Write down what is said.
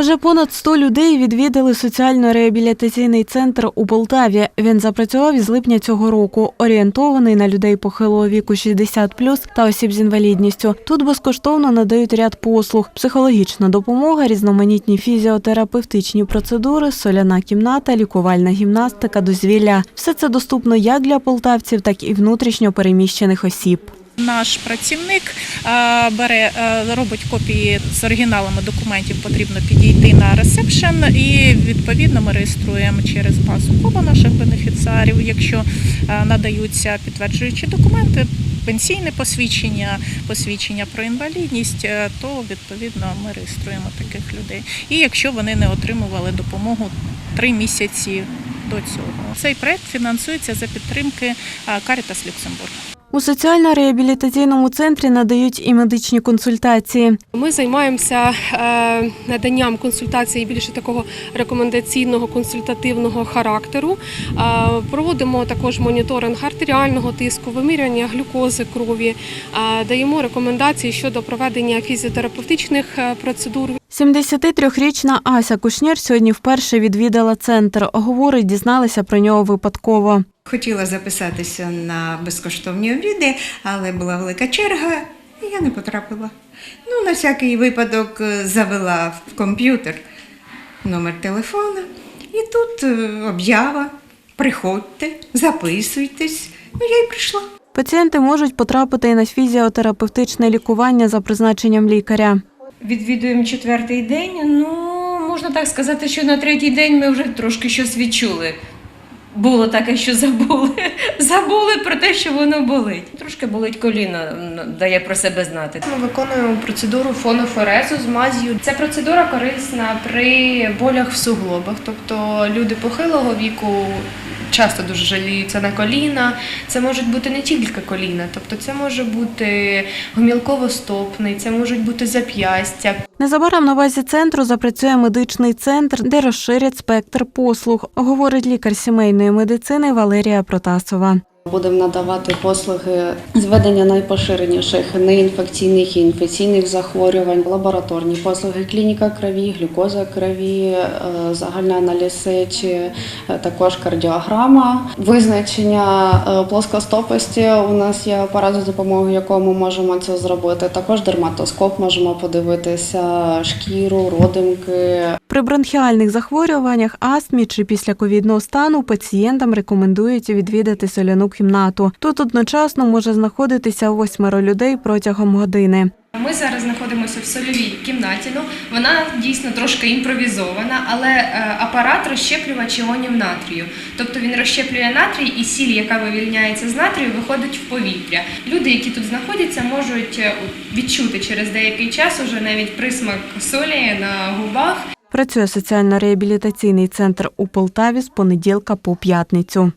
Вже понад 100 людей відвідали соціально-реабілітаційний центр у Полтаві. Він запрацював із липня цього року, орієнтований на людей похилого віку 60+, та осіб з інвалідністю. Тут безкоштовно надають ряд послуг: психологічна допомога, різноманітні фізіотерапевтичні процедури, соляна кімната, лікувальна гімнастика, дозвілля. Все це доступно як для полтавців, так і внутрішньо переміщених осіб. Наш працівник е, бере, е, робить копії з оригіналами документів, потрібно підійти на ресепшн і відповідно ми реєструємо через базу кола наших бенефіціарів. Якщо е, надаються підтверджуючі документи, пенсійне посвідчення, посвідчення про інвалідність, то відповідно ми реєструємо таких людей. І якщо вони не отримували допомогу три місяці до цього, цей проект фінансується за підтримки Caritas Люксембург. У соціально-реабілітаційному центрі надають і медичні консультації. Ми займаємося е, наданням консультацій більше такого рекомендаційного консультативного характеру. Е, Проводимо також моніторинг артеріального тиску, вимірювання глюкози крові, е, даємо рекомендації щодо проведення фізіотерапевтичних процедур. 73-річна Ася Кушнір сьогодні вперше відвідала центр. Говорить, дізналася про нього випадково. Хотіла записатися на безкоштовні обіди, але була велика черга, і я не потрапила. Ну, на всякий випадок е, завела в комп'ютер номер телефона, і тут е, об'ява. Приходьте, записуйтесь. Ну, я й прийшла. Пацієнти можуть потрапити і на фізіотерапевтичне лікування за призначенням лікаря. Відвідуємо четвертий день. Ну, можна так сказати, що на третій день ми вже трошки щось відчули. Було таке, що забули. Забули про те, що воно болить. Трошки болить коліно, дає про себе знати. Ми виконуємо процедуру фонофорезу з маз'ю. Ця процедура корисна при болях в суглобах, тобто люди похилого віку часто дуже жаліються на коліна. Це можуть бути не тільки коліна, тобто це може бути гомілково-стопний, це можуть бути зап'ястя, Незабаром на базі центру запрацює медичний центр, де розширять спектр послуг, говорить лікар сімейної медицини Валерія Протасова. Будемо надавати послуги з ведення найпоширеніших неінфекційних і інфекційних захворювань, лабораторні послуги, клініка крові, глюкоза крові, е, загальний аналіз сечі, е, також кардіограма. Визначення е, плоскостопості у нас є апарат, за допомогою якого ми можемо це зробити. Також дерматоскоп можемо подивитися, шкіру, родимки, При бронхіальних захворюваннях, астмі чи після ковідного стану пацієнтам рекомендують відвідати соляну кімнату. Тут одночасно може знаходитися восьмеро людей протягом години. Ми зараз знаходимося в сольовій кімнаті. Ну, вона дійсно трошки імпровізована, але е, апарат розщеплювач іонів натрію. Тобто він розщеплює натрій і сіль, яка вивільняється з натрію, виходить в повітря. Люди, які тут знаходяться, можуть е, відчути через деякий час уже навіть присмак солі на губах. Працює соціально-реабілітаційний центр у Полтаві з понеділка по п'ятницю.